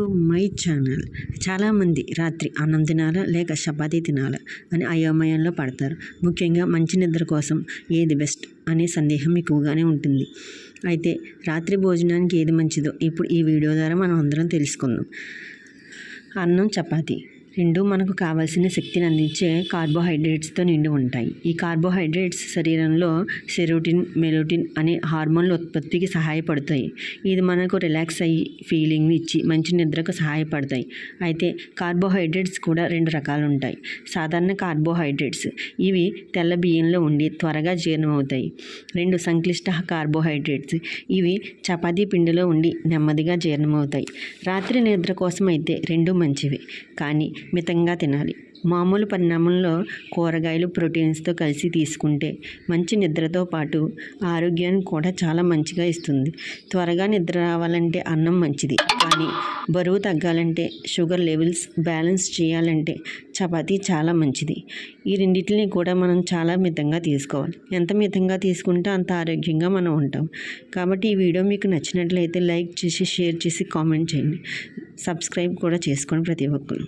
My channel. చాలామంది రాత్రి అన్నం తినాలా? లేక చపాతీ తినాలా? అని అయోమయంలో పడతారు. ముఖ్యంగా మంచి నిద్ర కోసం ఏది బెస్ట్ అనే సందేహం ఎక్కువగానే ఉంటుంది. అయితే రాత్రి భోజనానికి ఏది మంచిదో ఇప్పుడు ఈ వీడియో ద్వారా మనం అందరం తెలుసుకుందాం. అన్నం చపాతీ. రెండు మనకు కావాల్సిన శక్తిని అందించే కార్బోహైడ్రేట్స్తో నిండి ఉంటాయి. ఈ కార్బోహైడ్రేట్స్ శరీరంలో సెరోటిన్ మెలోటిన్ అనే హార్మోన్ల ఉత్పత్తికి సహాయపడతాయి. ఇది మనకు రిలాక్స్ అయ్యి ఫీలింగ్ని ఇచ్చి మంచి నిద్రకు సహాయపడతాయి. అయితే కార్బోహైడ్రేట్స్ కూడా రెండు రకాలు ఉంటాయి సాధారణ కార్బోహైడ్రేట్స్. ఇవి తెల్ల బియ్యంలో ఉండి త్వరగా జీర్ణమవుతాయి. రెండు సంక్లిష్ట కార్బోహైడ్రేట్స్. ఇవి చపాతీ పిండిలో ఉండి నెమ్మదిగా జీర్ణమవుతాయి. రాత్రి నిద్ర కోసం అయితే రెండు మంచివి. కానీ మితంగా తినాలి. మామూలు పరిణామంలో కూరగాయలు ప్రోటీన్స్తో కలిసి తీసుకుంటే మంచి నిద్రతో పాటు ఆరోగ్యాన్ని కూడా చాలా మంచిగా ఇస్తుంది. త్వరగా నిద్ర రావాలంటే అన్నం మంచిది. కానీ బరువు తగ్గాలంటే షుగర్ లెవెల్స్ బ్యాలెన్స్ చేయాలంటే చపాతీ చాలా మంచిది. ఈ రెండింటిని కూడా మనం చాలా మితంగా తీసుకోవాలి. ఎంత మితంగా తీసుకుంటే అంత ఆరోగ్యంగా మనం ఉంటాం. కాబట్టి ఈ వీడియో మీకు నచ్చినట్లయితే లైక్ చేసి షేర్ చేసి కామెంట్ చేయండి. సబ్స్క్రైబ్ కూడా చేసుకోండి ప్రతి ఒక్కరు.